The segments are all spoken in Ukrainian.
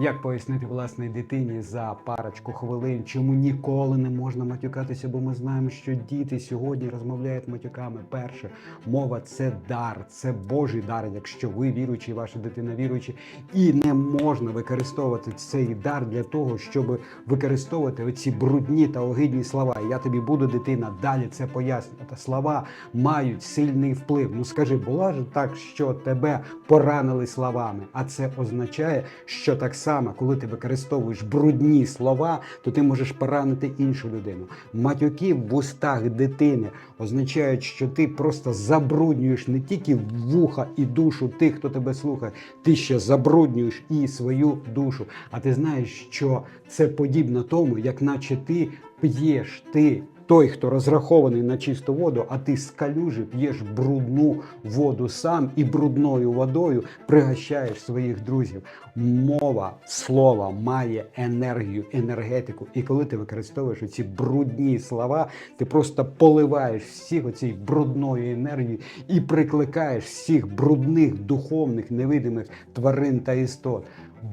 Як пояснити власній дитині за парочку хвилин, чому ніколи не можна матюкатися, бо ми знаємо, що діти сьогодні розмовляють матюками. Перше, мова це дар, це Божий дар, якщо ви віруючі, ваша дитина віруюча, і не можна використовувати цей дар для того, щоб використовувати оці брудні та огидні слова. Я тобі буду, дитина, далі це пояснювати. Слова мають сильний вплив. Ну скажи, було ж так, що тебе поранили словами, а це означає, що так само, коли ти використовуєш брудні слова, то ти можеш поранити іншу людину. Матюки в устах дитини означають, що ти просто забруднюєш не тільки вуха і душу тих, хто тебе слухає, ти ще забруднюєш і свою душу. А ти знаєш, що це подібно тому, як наче ти п'єш ти. Той, хто розрахований на чисту воду, а ти з калюжі п'єш брудну воду сам і брудною водою пригощаєш своїх друзів. Мова слова має енергію, енергетику. І коли ти використовуєш ці брудні слова, ти просто поливаєш всіх оцією брудною енергією і прикликаєш всіх брудних, духовних, невидимих тварин та істот.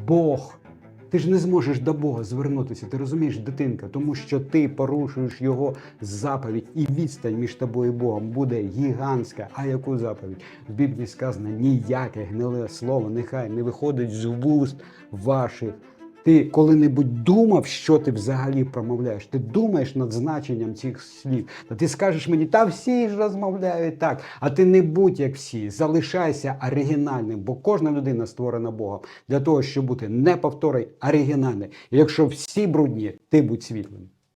Бог. Ти ж не зможеш до Бога звернутися, ти розумієш, дитинка, тому що ти порушуєш його заповідь, і відстань між тобою і Богом буде гігантська. А яку заповідь? В Біблії сказано, ніяке гниле слово нехай не виходить з вуст ваших. Ти коли-небудь думав, що ти взагалі промовляєш? Ти думаєш над значенням цих слів. Та ти скажеш мені, та всі ж розмовляють так. А ти не будь як всі, залишайся оригінальним, бо кожна людина створена Богом для того, щоб бути неповторий, оригінальний. І якщо всі брудні, ти будь світлим.